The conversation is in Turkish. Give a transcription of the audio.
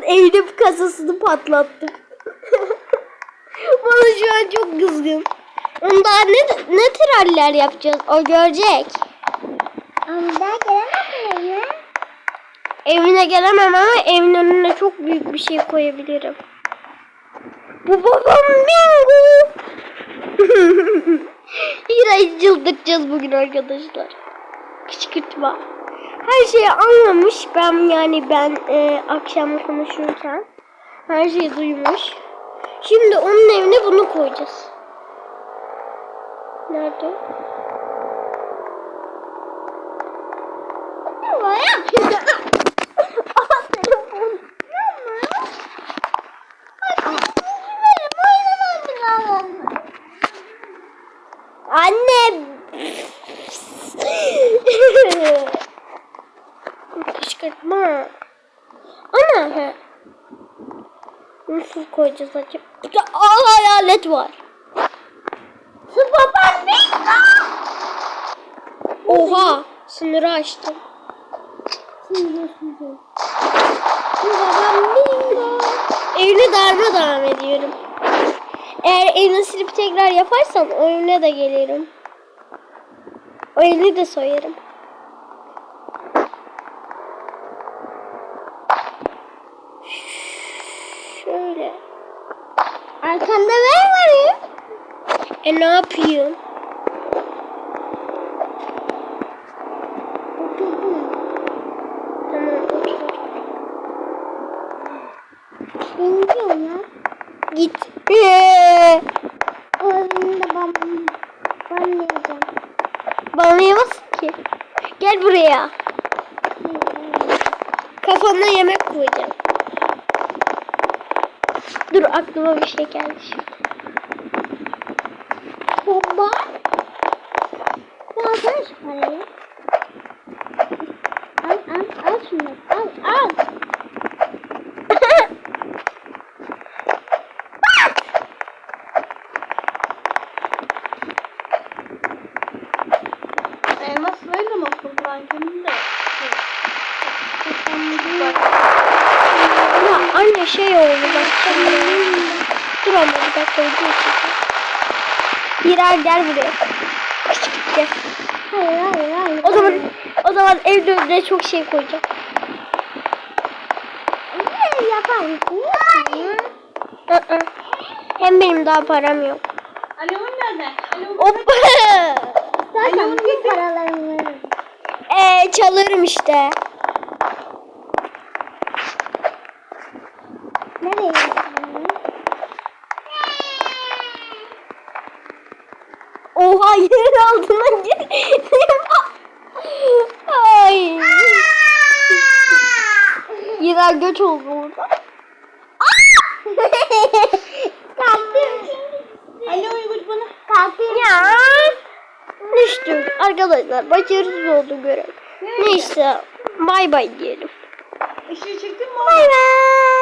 Adamın evinin kasasını patlattım. Bana şu an çok kızgın. Onda ne ne traller yapacağız? O görecek. Ama daha gelemez miyim? Evine gelemem ama evin önüne çok büyük bir şey koyabilirim. Bu babam bingo. Hira'yı çıldırtacağız bugün arkadaşlar. Kışkırtma. Her şeyi anlamış. Ben yani ben e, akşam konuşurken her şeyi duymuş. Şimdi onun evine bunu koyacağız. Nerede? Anne. Kışkırtma. Ana. he. Nasıl koyacağız acaba? Ya, Aa hayalet var. Su babam bingo. Oha. Sınırı açtım. Şimdi şimdi. Su babam bingo. Evine darma devam ediyorum. Eğer evini silip tekrar yaparsan o evine de gelirim. O evini de soyarım. Arkanda ben varım. E ne yapayım? Git. Oğlum da ben. Banlayamazsın ki. Gel buraya. Kafana yemek koyacağım. Dur aklıma bir şey geldi şimdi. Baba. Alsana şu parayı. Al al al şunu. Al al. Elmaslarla mı okurdu ben ya şey oldu bak. Dur anne bir dakika video çekeyim. Hirar gel buraya. Küçük gel. Hayır hayır hayır. O zaman o zaman evde önüne çok şey koyacağım. Ne yapar mısın? Hem benim daha param yok. Alo nerede? Hoppa. Zaten bütün paralarımı veririm. Eee çalarım işte. Oha yerin altına gir. Ay. Yine göç oldu orada. Kalktım. Alo Uygur bana. Kalktım. Ya. Düştüm. Arkadaşlar başarısız oldu görev. Neyse. Bay bay diyelim. Işığı çektin mi? Bay bay.